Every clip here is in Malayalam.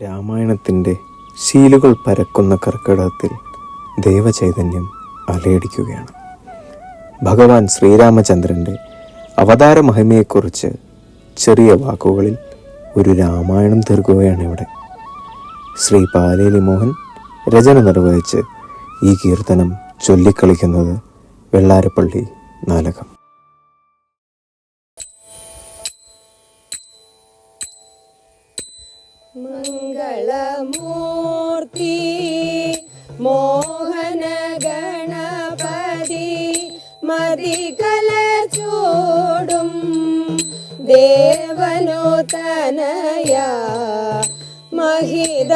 രാമായണത്തിന്റെ ശീലുകൾ പരക്കുന്ന കർക്കിടകത്തിൽ ദേവചൈതന്യം അലയടിക്കുകയാണ്. ഭഗവാൻ ശ്രീരാമചന്ദ്രന്റെ അവതാര മഹിമയെക്കുറിച്ച് ചെറിയ വാക്കുകളിൽ ഒരു രാമായണം തീർക്കുകയാണ് ഇവിടെ. ശ്രീ പാലേലി മോഹൻ രചന നിർവഹിച്ച് ഈ കീർത്തനം ചൊല്ലിക്കളിക്കുന്നത് വെള്ളാരപ്പള്ളി നാലകം. മംഗളമൂർത്തി മോഹന ഗണപതി മതികല ചൂടും ദേവനോ തനയ മഹിത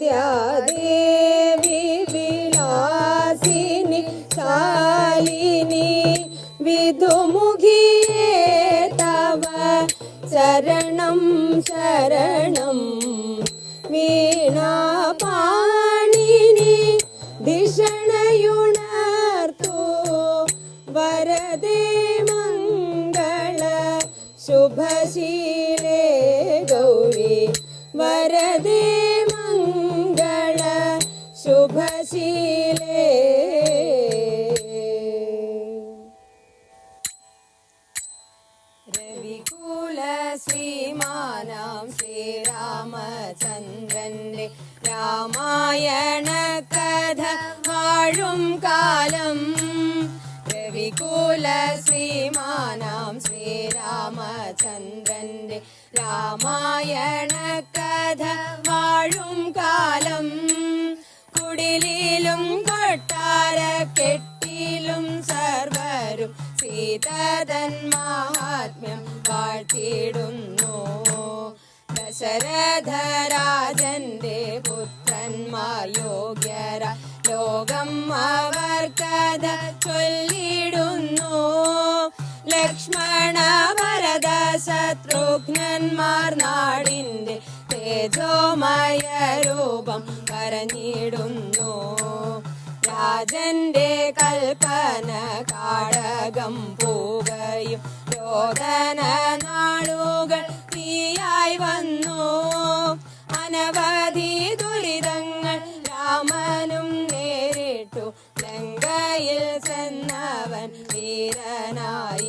द्यादेवी विनाशिनि शालिनि विधुमुखी तव शरणं शरणम् वीणापाणिनि धिषणयुणर्तु वरदे मङ्गल शुभशी ശുഭശീലേ. രവികുല ശ്രീമാനാം ശ്രീരാമചന്ദ്രന്റെ രാമായണ കഥ വാഴും കാലം. രവികുല ശ്രീമാനാം ശ്രീരാമചന്ദ്രന്റെ രാമായണ കഥ വാഴും കാലം. കുടിലിലും കൊട്ടാര കെട്ടിലും സർവരും സീതതൻ മഹാത്മ്യം വാഴ്ത്തിയിടുന്നു. ദശരഥരാജന്റെ പുത്രന്മാർ യോഗ്യര. ലോകം അവർ കഥ ചൊല്ലിടുന്നു ലക്ഷ്മണ ഭരത ശത്രുഘ്നന്മാർ നാടിന്റെ തേജോമയ രൂപം പറഞ്ഞിടുന്നു രാജന്റെ കൽപ്പന കാടകം പോകയും രോദന നാളുകൾ തീയായി വന്നു. അനവധി ദുരിതങ്ങൾ രാമനും നേരിട്ടു. ലങ്കയിൽ ചെന്നവൻ വീരനായി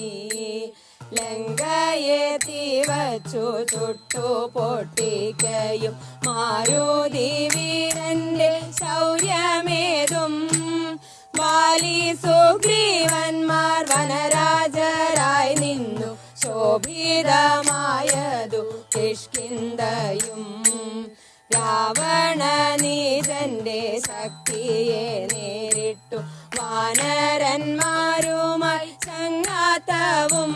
ലങ്കയെ തീവച്ചു ചുട്ടു പൊട്ടിക്കയും. മാരുതി വീരന്റെ ശൗര്യമേതും. ബാലി സുഗ്രീവന്മാർ വനരാജരായി നിന്നു. ശോഭിതമായതു കിഷ്കിന്തയും രാവണ നീരന്റെ ശക്തിയെ നേരിട്ടു. വാനരന്മാരുമായി സംഘാതവും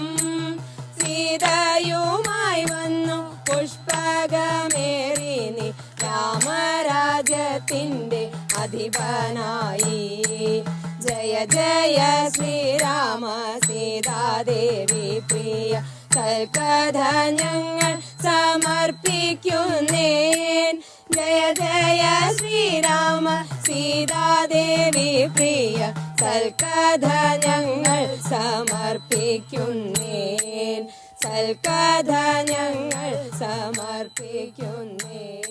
രാമരാജ്യത്തിന്റെ അധിപനായി. ജയ ജയ ശ്രീരാമ സീതാദേവി പ്രിയ. കൽക്കഥ ഞങ്ങൾ സമർപ്പിക്കുന്നേൻ. ജയ ജയ ശ്രീരാമ സീതാദേവി പ്രിയ. സൽക്കഥ ഞങ്ങൾ സമർപ്പിക്കുന്നേൻ. സൽക്കഥ ഞങ്ങൾ സമർപ്പിക്കുന്നേൻ.